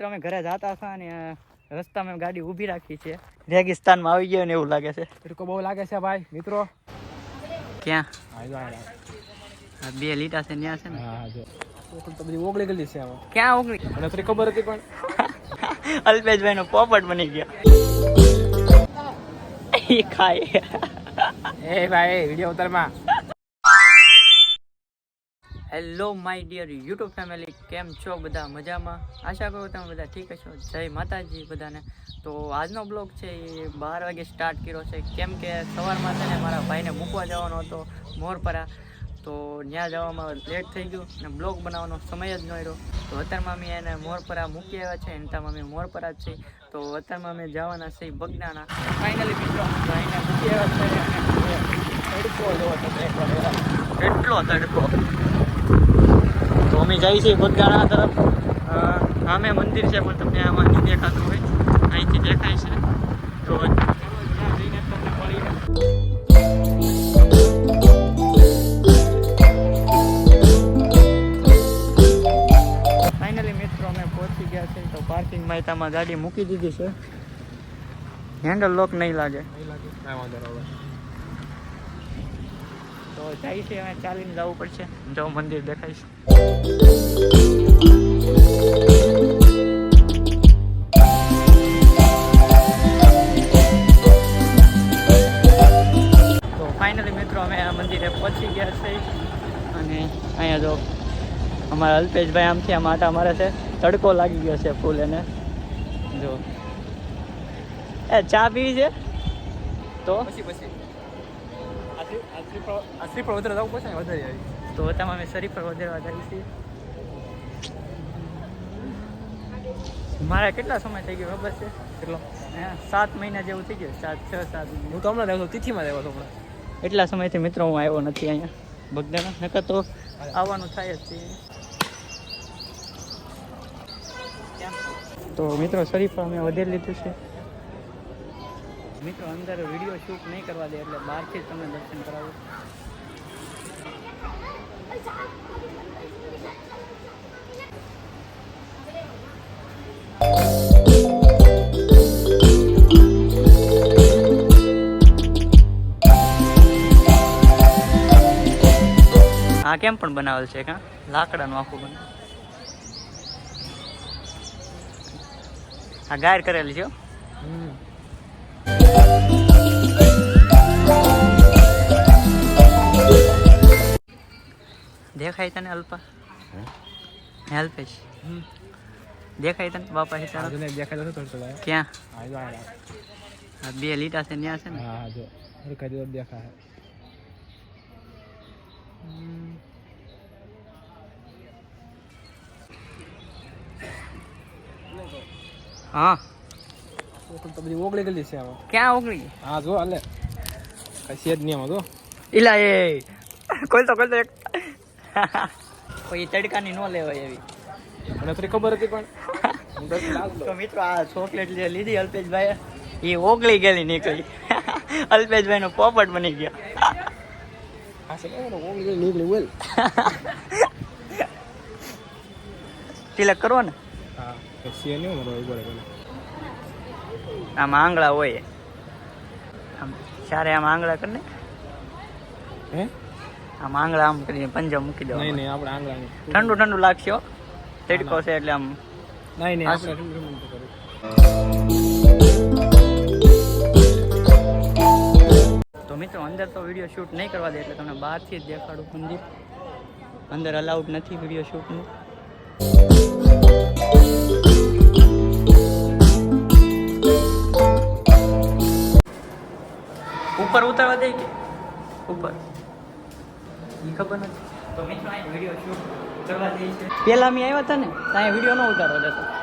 મિત્રો અમે ઘરે જતા હતા અને રસ્તામાં ગાડી ઊભી રાખી છે. રેગિસ્તાનમાં આવી ગયો ને એવું લાગે છે. તડકો બહુ લાગે છે ભાઈ મિત્રો. ક્યાં? બે લીટા છે ત્યાં છે ને. હા જો. તો બધી ઓગળી ગયેલી છે હવે. ક્યાં ઓગળી? મને થોડી ખબર હતી પણ. અલ્પેશભાઈ નો પોપટ બની ગયો. એ ખાય. એ ભાઈ video ઉતારમાં. Hello my dear YouTube family કેમ છો બધા મજામાં? આશા કરું તમે બધા ઠીક છો. જય માતાજી બધાને. તો આજનો બ્લોગ છે એ બાર વાગે સ્ટાર્ટ કર્યો છે. કેમ કે સવારમાં છે ને મારા ભાઈને મૂકવા જવાનો હતો મોરપરા. તો ત્યાં જવામાં લેટ થઈ ગયું અને બ્લોગ બનાવવાનો સમય જ ન રહ્યો. તો અત્યારમાં અમે એને મોરપરા મૂકી આવ્યા છે એનતામાં અમે મોરપરા જ છીએ તો અત્યારમાં અમે જવાના છીએ બગદાણા. ફાઇનલી મિત્રો ભાઈને મૂકી આવ્યા છે એટલો તડકો? અમે જઈએ છીએ બગદાણા તરફ. સામે મંદિર છે પણ તમને આમાં નહીં દેખાતું હોય. અહીંથી દેખાય છે. તો જઈને તમને મળીએ ફાઇનલી મિત્રો અમે પહોંચી ગયા છે તો પાર્કિંગ માહિતામાં ગાડી મૂકી દીધી છે. હેન્ડલ લોક નહીં લાગે. નહીં લાગે. કાંઈ વાંધો. તો જાય છે અમે ચાલીને જવું પડશે. જો મંદિર દેખાય તો ફાઇનલી મિત્રો, અમે આ મંદિરે પહોંચી ગયા છે. અને અહીંયા જો અમારા અલ્પેશભાઈ આમથી આમ આટા મારે છે. તડકો લાગી ગયો છે ફૂલ એને. જો. એ ચા પીવી છે? તો? પછી પછી. આ શ્રી- પર વધારે જવું પડશે ને વધારે આવી તો તમે અમે શરીફ પર વધારે વધારી છીએ. મારે કેટલા સમય થઈ ગયો ખબર છે? કેટલો? સાત મહિના જેવું થઈ ગયું. સાત છ સાત હું તો હમણાં રહેતો તિથિમાં રહેતો હતો હમણાં. એટલા સમયથી મિત્રો હું આવ્યો નથી અહીંયા. બગદાણા નકર તો આવવાનું થાય જ છે. તો મિત્રો શરીફ અમે વધારી લીધું છે. મિત્રો, અંદર વીડિયો શૂટ નહીં કરવા દે એટલે બહારથી જ તમને દર્શન કરાવું. આ કેમ પણ બનાવેલ છે કા? લાકડાનું આખું બને આ ગાયર કરેલી છે હમ. દેખાય તને અલ્પા? હેલ્પેશ દેખાય તને? બાપા આ હિતાળા દેખાય તો થોડું. ક્યાં? આ બે લીટા છે ત્યાં છે ને? હા જો. તો દેખાય. હા. તો બધી ઓગળી ગયેલી છે ક્યાં ઓગળી? હા જો હાલે. છે જ નહીં જો. ઇલા એ. કોઈ તો કોઈ તો એક. કોઈ તડકાની ન લેવાય એવી. મને થોડી ખબર હતી પણ. તો મિત્રો આ ચોકલેટ લીધી અલ્પેશભાઈ એ ઓગળી ગયેલી નીકળી. અલ્પેશભાઈ નો પોપટ બની ગયો. તિલક કરવો ને? હા આમાં આંગળા હોય. આમ સારે આમ આંગળા કરીને હે? આમ આંગળા આમ કરીને પંજા મૂકી દો નહીં નહીં આપણે આંગળા નહીં. ઠંડુ ઠંડુ લાગશે. તડકો છે એટલે આમ નહીં નહીં આપણે ઠંડુ ઠંડુ તો તો મિત્રો અંદર તો વીડિયો શૂટ નહીં કરવા દે એટલે તમને બહારથી જ દેખાડું મંદિર અંદર અલાઉડ નથી વીડિયો શૂટનું ઉપર ઉતારવા દે કે? ઉપર. ઈ ખબર નથી. તો મિત્રો વીડિયો શૂટ કરવા દે છે. પેલા મેં આવ્યા હતા ને ત્યાં વીડિયો ન ઉતારવા દેતો.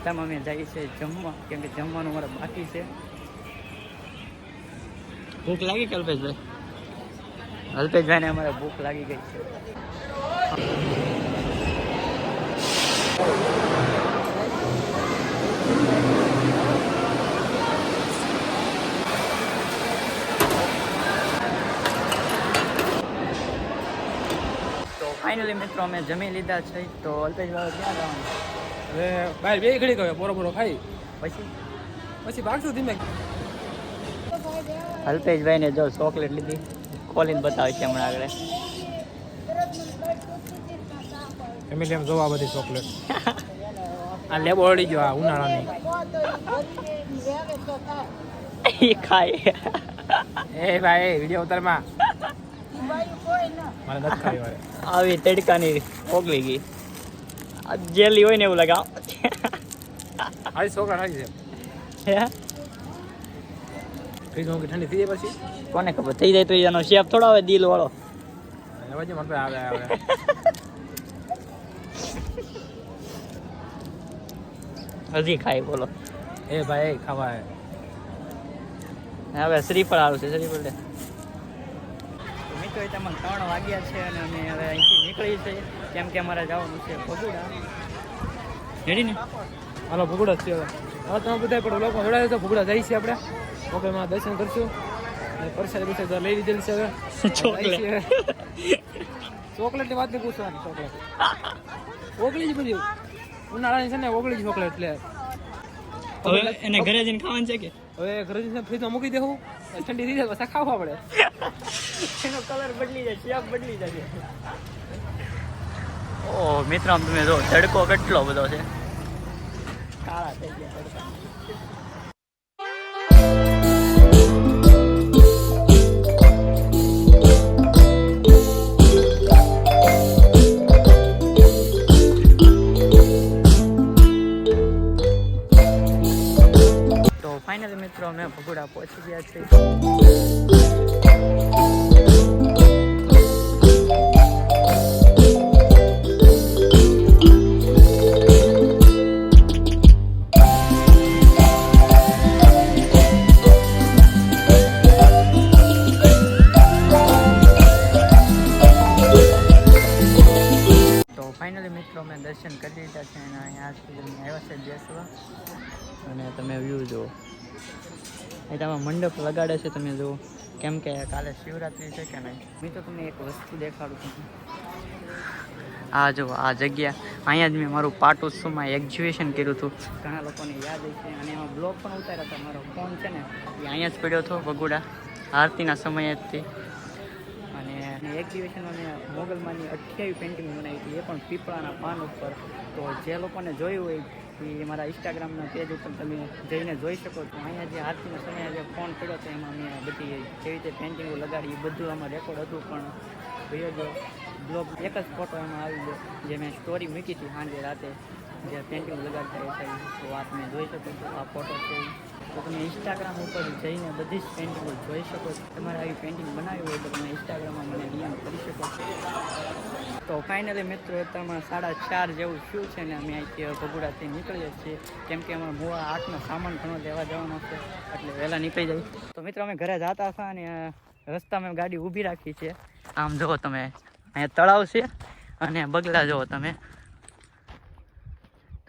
તો અત્યારમાં અમે જઈએ છીએ જમવા, કેમ કે જમવાનું મારે બાકી છે. ભૂખ લાગી કે અલ્પેશભાઈ? અલ્પેશભાઈને અમારે ભૂખ લાગી ગઈ છે. તો ફાઇનલી મિત્રો અમે જમી લીધા છે. તો અલ્પેશભાઈ, ક્યાં જવાનું? હવે બહાર બે ઘડી કહે બોરો બોરો ખાઈ. પછી? પછી ભાગશું ધીમે. અલ્પેશભાઈને જો ચોકલેટ લીધી. ખોલીને બતાવે છે હમણાં આગળ. એમિલી એમ જોવા બધી ચોકલેટ. આ લેબો અડી ગયો આ ઉનાળાની. એ ખાય. એ ભાઈ વીડિયો ઉતારમાં. મારે નથી ખાવી વારે આવી તડકાની ઓગળી ગઈ. જેલી હોય ને એવું લાગે આવી છોકરા ખાઈ છે. હે? ફ્રીજ મૂકી ઠંડી થઈ જાય પછી? કોને ખબર? થઈ જાય તો એનો શેપ થોડો આવે દિલ વાળો. આવે આવે. હજી ખાય બોલો. એ ભાઈ ખાવા. હવે શ્રીફળ આવશે છે શ્રીફળ મિત્રો તમે ત્રણ વાગ્યા છે અને અમે હવે અહીંથી નીકળી છે. કેમ કે અમારે જવાનું છે ભગુડા. રેડી ને? હાલો ભૂગડા જ છે હવે. હવે તમે બધા પણ લોકો જોડાય તો ભૂગડા જાય છે આપણે. ઓકે માં દર્શન કરશું. અને પરસાદ પરસાદ લઈ લીધેલ છે હવે. ચોકલેટ. ની ચોકલેટની વાત નહીં પૂછવાની ચોકલેટ. ઓગળી જ બધી. ઉનાળાની છે ને ઓગળી જ ચોકલેટ એટલે હવે એને ઘરે જઈને ખાવાનું છે કે? હવે ઘરે જઈને ફ્રીજમાં મૂકી દેવું. ઠંડી થઈ જાય પછી ખાવા પડે એનો કલર બદલી જાય શેપ બદલી જાય. ઓ, મિત્રો તમે જો તડકો કેટલો બધો છે. કાળા થઈ ગયા તડકા. ફાઇનલી મિત્રો, અમે ભગુડા પહોંચી ગયા છીએ. ફાઇનલી મિત્રો, મેં દર્શન કરી લીધા છે અને અહીંયા હોસ્પિટલમાં આવ્યા છે બેસવા અને તમે વ્યૂ જુઓ. એ તમે મંડપ લગાડે છે, તમે જુઓ. કેમ કે કાલે શિવરાત્રિ છે કે નહીં? મિત્રો તમને એક વસ્તુ દેખાડું છું. આ જો આ જગ્યા. અહીંયા જ મેં મારું પાર્ટ ઉત્સવમાં એક્ઝિબિશન કર્યું હતું. ઘણા લોકોને યાદ હશે. અને એમાં બ્લોગ પણ ઉતાર્યા હતા. મારો ફોન છે ને, એ અહીંયા જ પડ્યો હતો ભગુડા આરતીના સમયે જ અને એક્ઝિબિશનમાં મેં મોગલમાંની અઠ્યાવી પેઇન્ટિંગ બનાવી હતી, એ પણ પીપળાના પાન ઉપર. તો જે લોકોને જોયું હોય, એ મારા ઇન્સ્ટાગ્રામના પેજ ઉપર તમે જઈને જોઈ શકો છો. અહીંયા જે આરતીનો સમય જે ફોન પડ્યો હતો એમાં મેં બધી જેવી રીતે પેઇન્ટિંગો લગાડી, એ બધું આમાં રેકોર્ડ હતું, પણ ભાઈઓ જો બ્લોગ, એક જ ફોટો એમાં આવી ગયો, જે મેં સ્ટોરી મૂકી હતી સાંજે રાતે. જે પેઇન્ટિંગ લગાડતા હોય. છે તો આ તમે જોઈ શકો છો, આ ફોટો છે. તો તમે ઇન્સ્ટાગ્રામ ઉપર જઈને બધી જ પેઇન્ટિંગો જોઈ શકો છો. તમારે આવી પેઇન્ટિંગ બનાવી હોય તો તમે ઇન્સ્ટાગ્રામમાં મને ડીએમ કરી શકો છો. તો ફાઇનલી મિત્રો, અત્યારમાં સાડા ચાર જેવું શું છે ને અમે અહીંથી ભગુડાથી નીકળીએ છીએ. કેમ કે અમારે મોવા આઠનો સામાન ઘણો લેવા જવાનો છે, એટલે વહેલા નીકળી જાય તો મિત્રો, અમે ઘરે જતા હતા અને રસ્તામાં ગાડી ઊભી રાખી છે. આમ જુઓ તમે, અહીંયા તળાવ છે અને બગલા જુઓ તમે.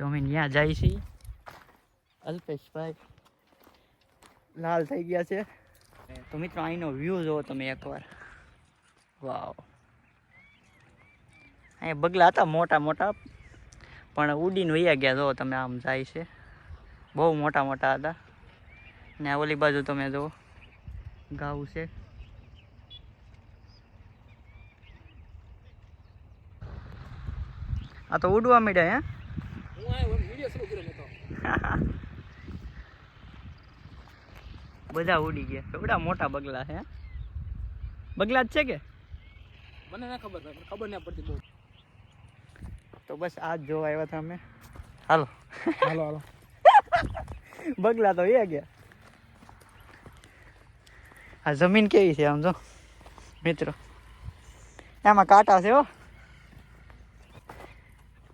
તો અમે ત્યાં જાય છીએ. અલ્પેશભાઈ લાલ થઈ ગયા છે. તો મિત્રો અહીંનો વ્યૂ જુઓ તમે એકવાર. વાવ. અહીંયા બગલા હતા મોટા મોટા, પણ ઉડીને વૈયા ગયા જોવો તમે, આમ જાય છે. બહુ મોટા મોટા હતા. ને ઓલી બાજુ તમે જુઓ ગાવું છે. આ તો ઉડવા માંડ્યા હે હું આ વીડિયો શરૂ કર્યો નતો બધા ઉડી ગયા. કેવડા મોટા બગલા હે? બગલા જ છે કે? મને ના ખબર ખબર ના પડતી બહુ. તો બસ આ જ જોવા આવ્યા હતા અમે હાલો. હાલો હાલો. બગલા તો એ ગયા. આ જમીન કેવી છે આમ જો? મિત્રો. એમાં કાંટા છે હો.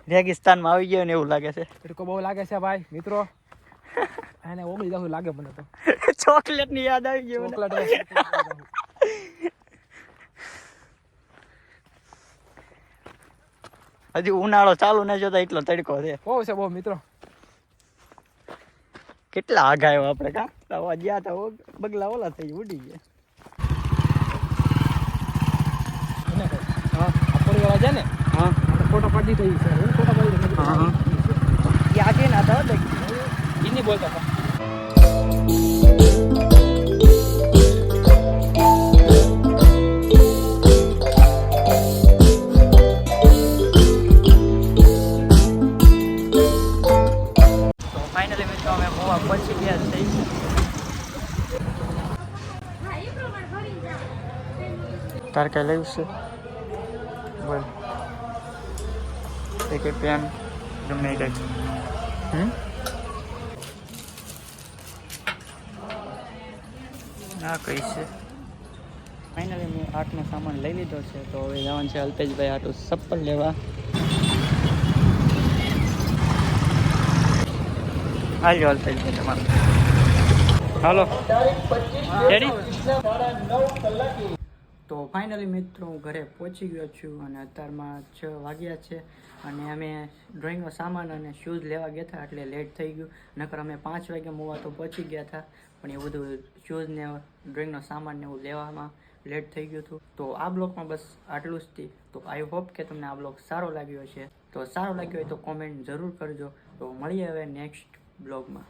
રેગિસ્તાનમાં આવી ગયો ને એવું લાગે છે. તડકો બહુ લાગે છે ભાઈ મિત્રો. એને ઓગળી જવું લાગે મને તો. ચોકલેટની યાદ આવી ગઈ મને. ચોકલેટ હજી ઉનાળો ચાલુ ન જોતા એટલો તડકો છે. બહુ છે બહુ મિત્રો. કેટલા આઘા આવ્યો આપણે કા? ગયા તો બગલા ઓલા થઈ ઉડી ગયા. હા પરિવાર છે ને હા. ફોટો પાડી થઈ છે. આગે ના હતા હો બોલતા હતા. તાર કઈ લેવું છે બોલ એક પેન ગમે એ કઈ ના કઈ છે. ફાઇનલી મેં આર્ટનો સામાન લઈ લીધો છે તો હવે જવાનું છે અલ્પેશભાઈ આટલું ચપ્પલ લેવા. હાલો અલ્પેશભાઈ તમારું. હાલો. રેડી તો ફાઇનલી મિત્રો હું ઘરે પહોંચી ગયો છું અને અત્યારમાં છ વાગ્યા છે અને અમે ડ્રોઈંગનો સામાન અને શૂઝ લેવા ગયા હતા એટલે લેટ થઈ ગયું. નકર અમે પાંચ વાગે મોવા તો પહોંચી ગયા હતા, પણ એ બધું શૂઝ ને ડ્રોઈંગનો સામાન ને એવું લેવામાં લેટ થઈ ગયું હતું. તો આ બ્લોગમાં બસ આટલું જ હતી તો આઈ હોપ કે તમને આ બ્લોગ સારો લાગ્યો છે તો સારો લાગ્યો હોય તો કોમેન્ટ જરૂર કરજો. તો મળીએ હવે નેક્સ્ટ બ્લોગમાં